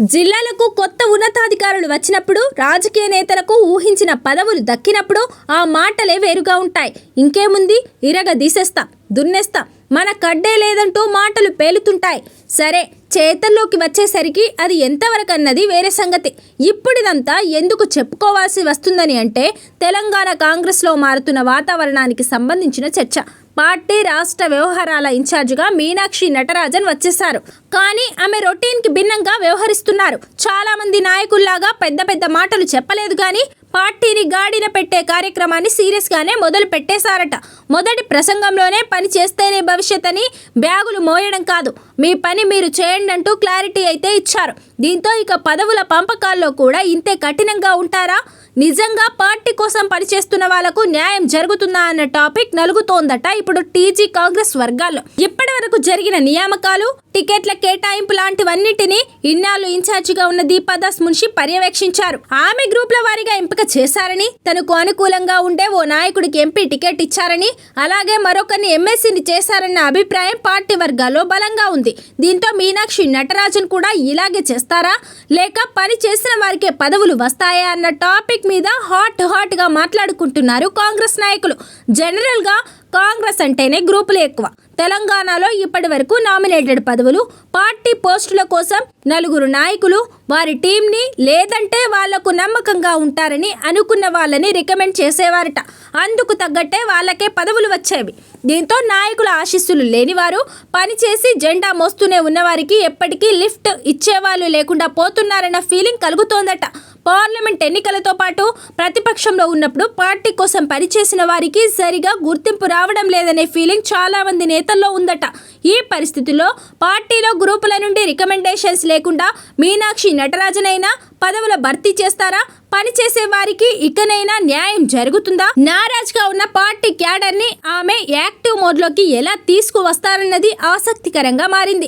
జిల్లాలకు కొత్త ఉన్నతాధికారులు వచ్చినప్పుడు రాజకీయ నేతలకు ఊహించిన పదవులు దక్కినప్పుడు ఆ మాటలే వేరుగా ఉంటాయి. ఇంకేముంది? ఇరగ తీసేస్తాం దున్నేస్తా. మన కడ్డే లేదంటూ మాటలు పేలుతుంటాయి. సరే చేతల్లోకి వచ్చేసరికి అది ఎంతవరకు అన్నది వేరే సంగతి. ఇప్పుడిదంతా ఎందుకు చెప్పుకోవాల్సి వస్తుందని అంటే తెలంగాణ కాంగ్రెస్లో మారుతున్న వాతావరణానికి సంబంధించిన చర్చ. పార్టీ రాష్ట్ర వ్యవహారాల ఇన్ఛార్జిగా మీనాక్షి నటరాజన్ వచ్చేశారు. కానీ ఆమె రొటీన్కి భిన్నంగా వ్యవహరిస్తున్నారు. చాలా మంది నాయకుల్లాగా పెద్ద పెద్ద మాటలు చెప్పలేదు కానీ పార్టీని గాడిన పెట్టే కార్యక్రమాన్ని సీరియస్గానే మొదలు పెట్టేశారట. మొదటి ప్రసంగంలోనే పని చేస్తేనే భవిష్యత్ అని బ్యాగులు మోయడం కాదు. మీ పని మీరు చేయండి అంటూ క్లారిటీ అయితే ఇచ్చారు. దీంతో ఇక పదవుల పంపకాల్లో కూడా ఇంతే కఠినంగా ఉంటారా? నిజంగా పార్టీ కోసం పనిచేస్తున్న వాళ్ళకు న్యాయం జరుగుతుందా అన్న టాపిక్ నలుగుతోందట ఇప్పుడు టీజీ కాంగ్రెస్ వర్గాల్లో. ఇప్పటి వరకు జరిగిన నియామకాలు టికెట్ల కేటాయింపు లాంటివన్నిటినీ ఇన్నాళ్ళు ఇన్ఛార్జిగా ఉన్న దీపాదాస్ మున్షి పర్యవేక్షించారు. ఆమె గ్రూప్ల వారీగా ఎంపిక చేశారని తనకు అనుకూలంగా ఉండే ఓ నాయకుడికి ఎంపీ టికెట్ ఇచ్చారని అలాగే మరొకరిని ఎమ్మెల్సీని చేశారన్న అభిప్రాయం పార్టీ వర్గాల్లో బలంగా ఉంది. దీంతో మీనాక్షి నటరాజన్ కూడా ఇలాగే చేస్తారా? లేక పని చేసిన వారికే పదవులు వస్తాయా అన్న టాపిక్ మీద హాట్ హాట్గా మాట్లాడుకుంటున్నారు కాంగ్రెస్ నాయకులు. జనరల్గా కాంగ్రెస్ అంటేనే గ్రూపులు ఎక్కువ. తెలంగాణలో ఇప్పటి వరకు నామినేటెడ్ పదవులు పార్టీ పోస్టుల కోసం నలుగురు నాయకులు వారి టీంని లేదంటే వాళ్ళకు నమ్మకంగా ఉంటారని అనుకున్న వాళ్ళని రికమెండ్ చేసేవారట. అందుకు తగ్గట్టే వాళ్ళకే పదవులు వచ్చేవి. దీంతో నాయకుల ఆశీస్సులు లేనివారు పనిచేసి జెండా మోస్తూనే ఉన్నవారికి ఎప్పటికీ లిఫ్ట్ ఇచ్చేవాళ్ళు లేకుండా పోతున్నారన్న ఫీలింగ్ కలుగుతోందట. పార్లమెంట్ ఎన్నికలతో పాటు ప్రతిపక్షంలో ఉన్నప్పుడు పార్టీ కోసం పనిచేసిన వారికి సరిగా గుర్తింపు రావడం లేదనే ఫీలింగ్ చాలా మంది నేతల్లో ఉందట. ఈ పరిస్థితుల్లో పార్టీలో గ్రూపుల నుండి రికమెండేషన్స్ లేకుండా మీనాక్షి నటరాజనైనా పదవుల భర్తీ చేస్తారా? పనిచేసే వారికి ఇకనైనా న్యాయం జరుగుతుందా? నారాజ్గా ఉన్న పార్టీ క్యాడర్ని ఆమె యాక్టివ్ మోడ్లోకి ఎలా తీసుకువస్తారన్నది ఆసక్తికరంగా మారింది.